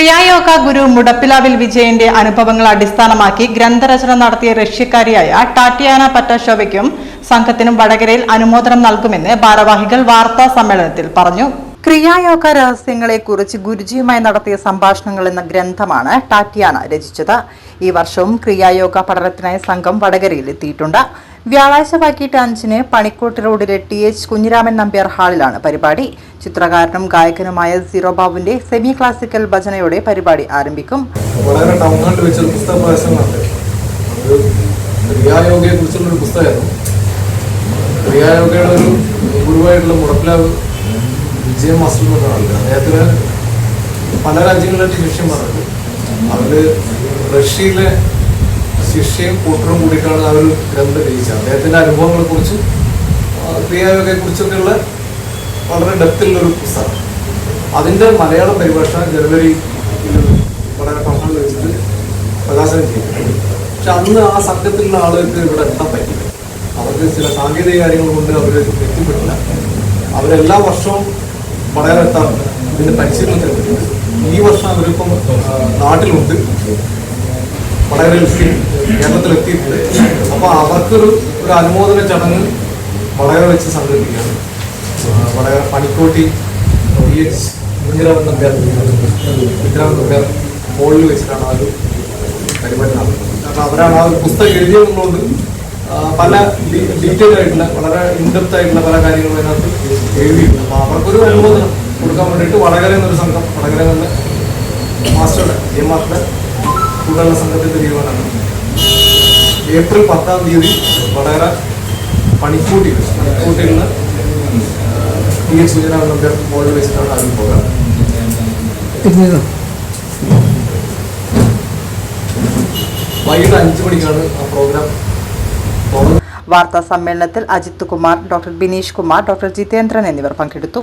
ക്രിയായോഗ ഗുരു മുടപ്പിലാവിൽ വിജയന്റെ അനുഭവങ്ങൾ അടിസ്ഥാനമാക്കി ഗ്രന്ഥരചന നടത്തിയ റഷ്യക്കാരിയായ ടാറ്റിയാന പറ്റാഷോവയ്ക്കും സംഘത്തിനും വടകരയിൽ അനുമോദനം നൽകുമെന്ന് ഭാരവാഹികൾ വാർത്താ സമ്മേളനത്തിൽ പറഞ്ഞു. ക്രിയായോഗ രഹസ്യങ്ങളെ കുറിച്ച് ഗുരുജിയുമായി നടത്തിയ സംഭാഷണങ്ങൾ എന്ന ഗ്രന്ഥമാണ് ടാറ്റിയാന രചിച്ചത്. ഈ വർഷവും ക്രിയായോഗ പഠനത്തിനായി സംഘം വടകരയിൽ എത്തിയിട്ടുണ്ട്. വ്യാഴാഴ്ച വൈകിട്ട് അഞ്ചിന് പണിക്കോട്ട് റോഡിലെ ടി എച്ച് കുഞ്ഞിരാമൻ നമ്പ്യാർ ഹാളിലാണ് പരിപാടി. ചിത്രകാരനും ഗായകനുമായ സീറോ ബാബുവിന്റെ സെമി ക്ലാസിക്കൽ ഭജനയോടെ പരിപാടി ആരംഭിക്കും. വളരെ കുറിച്ചുള്ള ഒരു വിജയ മാസ്റ്റർ അദ്ദേഹത്തിന് പല രാജ്യങ്ങളിലായിട്ട് ശിഷ്യന്മാരുണ്ട് അവർ റഷ്യയിലെ ശിഷ്യയും കൂട്ടറും കൂടിയിട്ടാണ് ആ ഒരു ഗ്രന്ഥം രചിച്ചത്. അദ്ദേഹത്തിന്റെ അനുഭവങ്ങളെ കുറിച്ച് ക്രിയായോഗയെ കുറിച്ചൊക്കെയുള്ള വളരെ ഡെപ്തിലുള്ളൊരു പുസ്തകം. അതിന്റെ മലയാളം പരിഭാഷ ജനുവരി വളരെ പ്രശ്നം വെച്ചിട്ട് പ്രകാശനം ചെയ്തു പക്ഷെ അന്ന് ആ സംഘത്തിലുള്ള ആളുകൾക്ക് ഇവിടെ എത്താൻ പറ്റില്ല. അവർക്ക് ചില സാങ്കേതിക കാര്യങ്ങൾ കൊണ്ട് അവർ എത്തിപ്പെട്ടില്ല. അവരെല്ലാ വർഷവും വളരെ എത്താറുണ്ട്. ഇതിന്റെ പരിശീലനത്തിന് ഈ വർഷം അവരിപ്പം നാട്ടിലുണ്ട്. വളരെ കേരളത്തിൽ എത്തിയിട്ടുണ്ട് അപ്പോൾ അവർക്കൊരു ഒരു അനുമോദന ചടങ്ങ് വളരെ വെച്ച് സംഘടിപ്പിക്കുകയാണ്. വളരെ പണിക്കോട്ടി പി എച്ച് കുഞ്ഞിരാമൻ നമ്പ്യാർ കുഞ്ഞിരാമൻ നമ്പ്യാർ ഹോളിൽ വെച്ചിട്ടാണ് ആ ഒരു പരിപാടി നടത്തുന്നത്. കാരണം അവരാണ് ആ ഒരു പുസ്തകം എഴുതിയതുകൊണ്ട് പല ഡീറ്റെയിൽ ആയിട്ടുള്ള വളരെ ഇൻഡെപ്ത് ആയിട്ടുള്ള പല കാര്യങ്ങളും അതിനകത്ത് എഴുതിയിട്ടുണ്ട്. അപ്പോൾ അവർക്കൊരു അനുമോദനം കൊടുക്കാൻ വേണ്ടിയിട്ട് വടകര എന്നൊരു സംഘം വടകര എന്ന മാസ്റ്ററുടെ എം മാസ്റ്ററുടെ കൂടെയുള്ള സംഘത്തിന്റെ തീരുമാനമാണ് ഏപ്രിൽ പത്താം തീയതി വടകര പണിക്കൂട്ടിൽ പണിക്കൂട്ടിൽ നിന്ന് ടി എച്ച് സൂചന നമ്പ്യാർ മോളിൽ വെച്ചിട്ടാണ് ആദ്യം പോകാം വൈകിട്ട് അഞ്ചു മണിക്കാണ് ആ പ്രോഗ്രാം വാർത്താ സമ്മേളനത്തിൽ അജിത് കുമാർ ഡോക്ടർ ബിനീഷ് കുമാർ ഡോക്ടർ ജിതേന്ദ്രൻ എന്നിവർ പങ്കെടുത്തു.